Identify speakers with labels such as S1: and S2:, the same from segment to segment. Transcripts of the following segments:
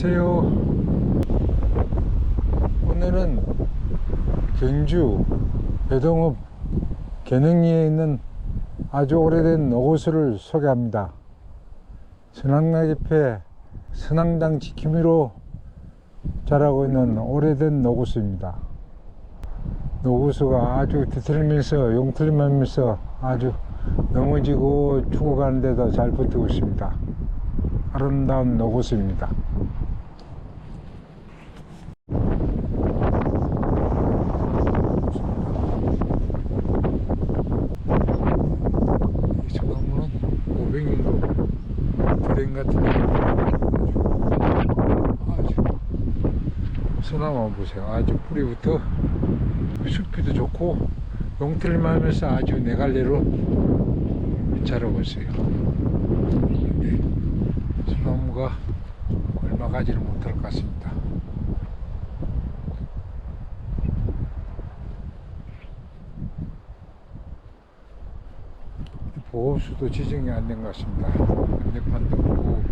S1: 안녕하세요. 오늘은 경주 배동읍 개능리에 있는 아주 오래된 노고수를 소개합니다. 선악나잎에 선앙당 지킴이로 자라고 있는 오래된 노고수입니다. 노고수가 아주 뒤틀리면서 용틀리면서 아주 넘어지고 죽어가는데도 잘 버티고 있습니다. 아름다운 노고수입니다. 이 소나무는 500년도 드랭 같은 아주 소나무 보세요. 아주 뿌리부터 숲이도 좋고 용틀만 하면서 아주 내갈래로 있어요. 근데 소나무가 얼마 가지를 못할 것 같습니다. 보호수도 지정이 안 된 것 같습니다. 안내판도 없고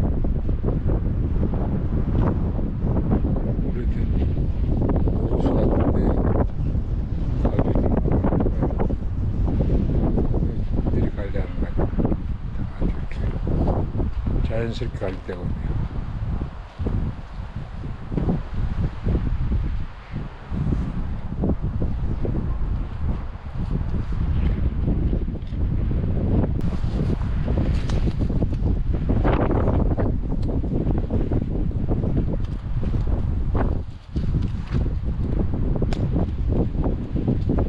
S1: 오래된 보호수 같은데 들이 관리하는 거 아닙니까? 아주 이렇게 자연스럽게 관리 되거든요.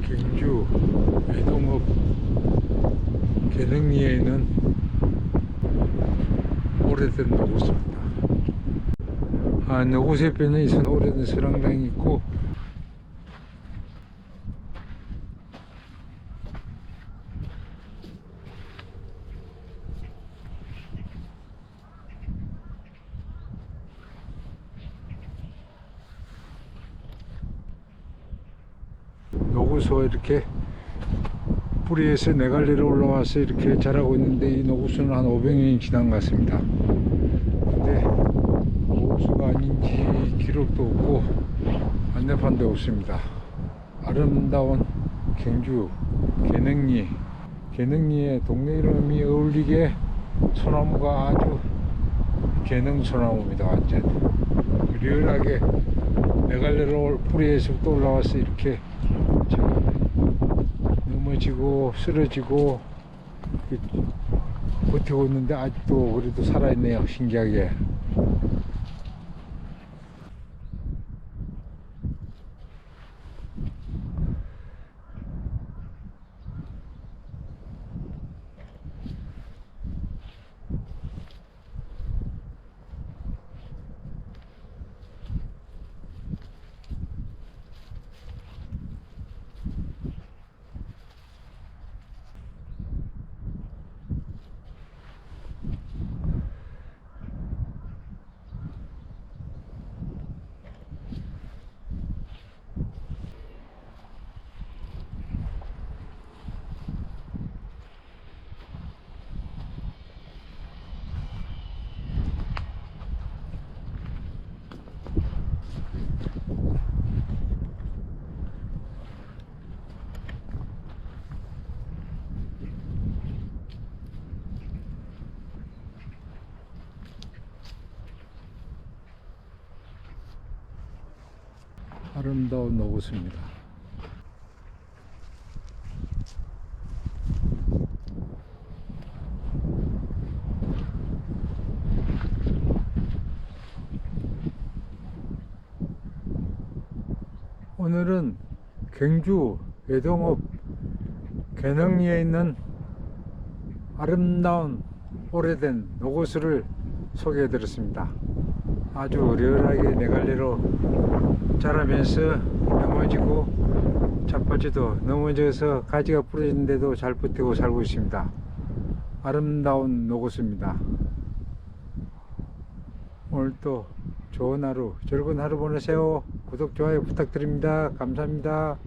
S1: 경주 외동읍 개능리에 있는 오래된 노구수입니다. 아, 노구수 옆에는 이 오래된 서랑당이 있고 노구수가 이렇게 뿌리에서 네갈리로 올라와서 이렇게 자라고 있는데 이 노구수는 한 500년이 지난 것 같습니다. 근데 노구수가 아닌지 기록도 없고 안내판도 없습니다. 아름다운 경주 개능리 개능리의 동네 이름이 어울리게 소나무가 아주 개능 소나무입니다. 완전 리얼하게 네갈리로 뿌리에서부터 올라와서 이렇게 넘어지고 쓰러지고 이렇게 버티고 있는데 아직도 그래도 살아있네요 신기하게 아름다운 노구수입니다 오늘은 경주 외동읍 개능리에 있는 아름다운 오래된 노고수를 소개해 드렸습니다. 아주 리얼하게 네갈래로 자라면서 넘어지고 자빠지도 넘어져서 가지가 부러지는데도 잘 버티고 살고 있습니다. 아름다운 노고수입니다. 오늘도 좋은 하루, 즐거운 하루 보내세요. 구독, 좋아요 부탁드립니다. 감사합니다.